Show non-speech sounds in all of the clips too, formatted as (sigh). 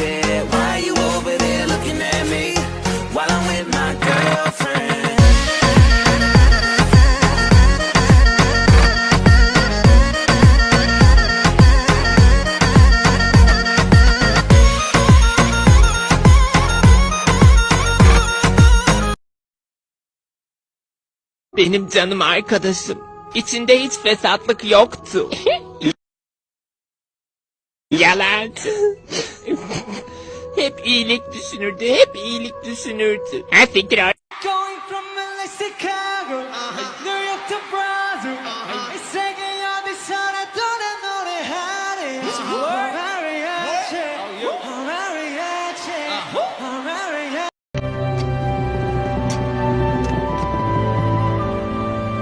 shit. Why you over there looking at me while I'm with my girlfriend? Benim canım arkadaşım. İçinde hiç fesatlık yoktu. (laughs) Yalancı. hep iyilik düşünürdü, hep iyilik düşünürdü. Her fikir ar-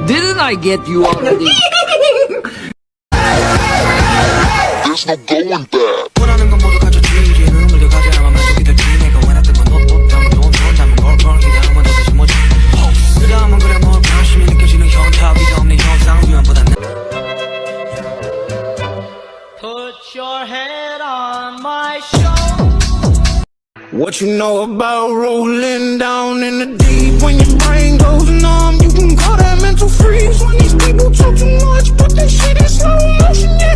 Didn't I get you already? (laughs) There's no going back. 원하는 건 모두 갖춰주지 눈물도 가져야만 만족이 될지 내가 원했던 건 너너 다음은 너 남은 걸걸 이 다음은 도대체 뭐지 그 다음은 그래 뭐 관심이 느껴지는 현타 위도 없는 현상 유연보다 나 Put your head on my shoulder What you know about rolling down in the deep when your brain goes numb? You can call that mental freeze when these people talk too much, but that shit in slow motion. Yeah,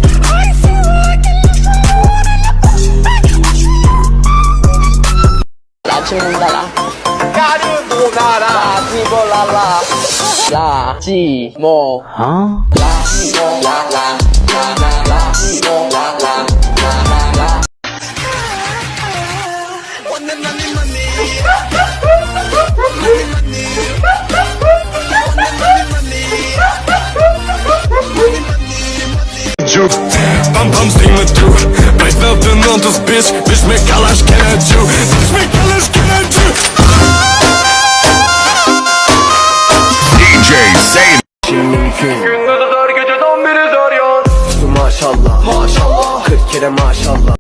啦寂寞啊！啦寂寞啦啦啦啦啦寂寞啦啦啦啦啦。juke Bam bam steamer through Break up in on this bitch Bitch make a lash can I Bitch make a lash can I mit Kalash kennt you. DJ Zayn. Maşallah Maşallah 40 kere maşallah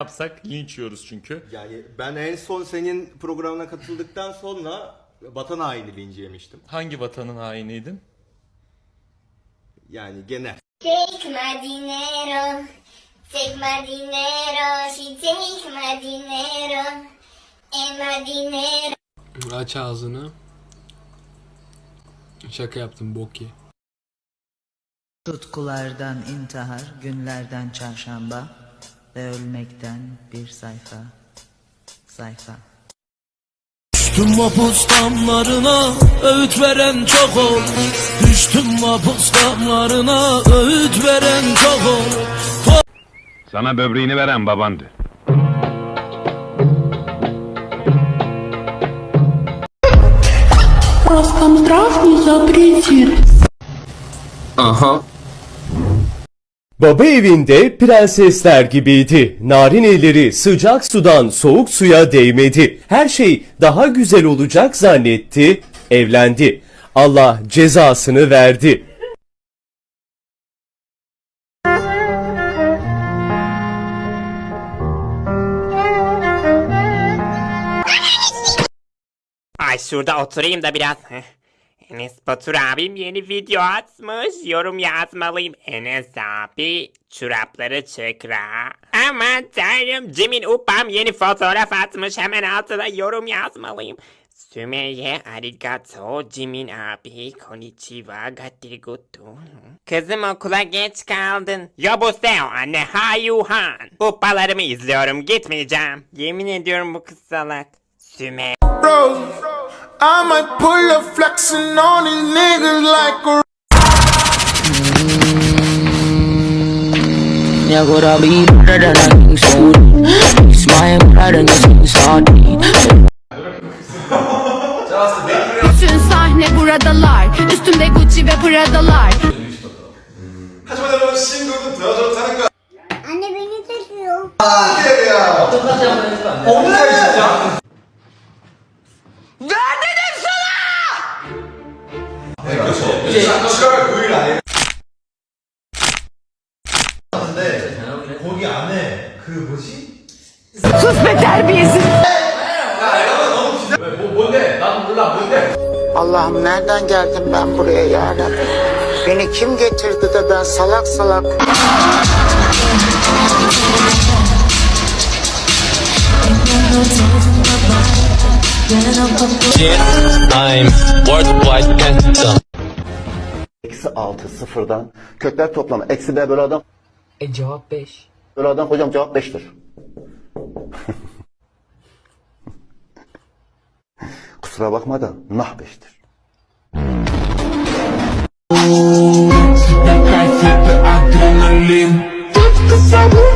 yapsak linç yiyoruz çünkü. Yani ben en son senin programına katıldıktan sonra vatan haini linci yemiştim. Hangi vatanın hainiydin? Yani genel. Take my dinero, take my dinero, she take my dinero, and my dinero. Aç ağzını. Şaka yaptım bok ye. Tutkulardan intihar, günlerden çarşamba ve ölmekten bir sayfa, sayfa. Düştüm mapus damlarına öğüt veren çok ol Düştüm mapus damlarına öğüt veren çok ol Sana böbreğini veren babandı. Baba evinde prensesler gibiydi. Narin elleri sıcak sudan soğuk suya değmedi. Her şey daha güzel olacak zannetti. Evlendi. Allah cezasını verdi. Ay şurada oturayım da biraz. Enes Batur abim yeni video atmış. Yorum yazmalıyım. Enes abi çorapları çıkra. Aman tanrım Jimin Upam yeni fotoğraf atmış. Hemen altına yorum yazmalıyım. Sümeyye arigato Jimin abi konnichiwa gatirigoto. Kızım okula geç kaldın. Yobuseo anne hayuhan. Uppalarımı izliyorum gitmeyeceğim. Yemin ediyorum bu kız salak. Sümeyye. Bro, I might pull up flexing on these niggas like a. be better than i bredden av min sol Smile bredden av sin saati Bütün sahne buradalar Üstümde Gucci ve Prada'lar 하지만 신곡은 더저 타는 거 Anne beni çekiyor. Hayır ya. 어떡하지 않나 진짜. Allah'ım nereden geldim ben buraya ya Rabbi? Beni kim getirdi de ben salak salak I'm worldwide handsome eksi 6 sıfırdan kökler toplamı eksi b bölü adam E cevap 5. bölü adam hocam cevap 5'tir. (laughs) Kusura bakma da nah 5'tir. Adrenalin Tutkun sabır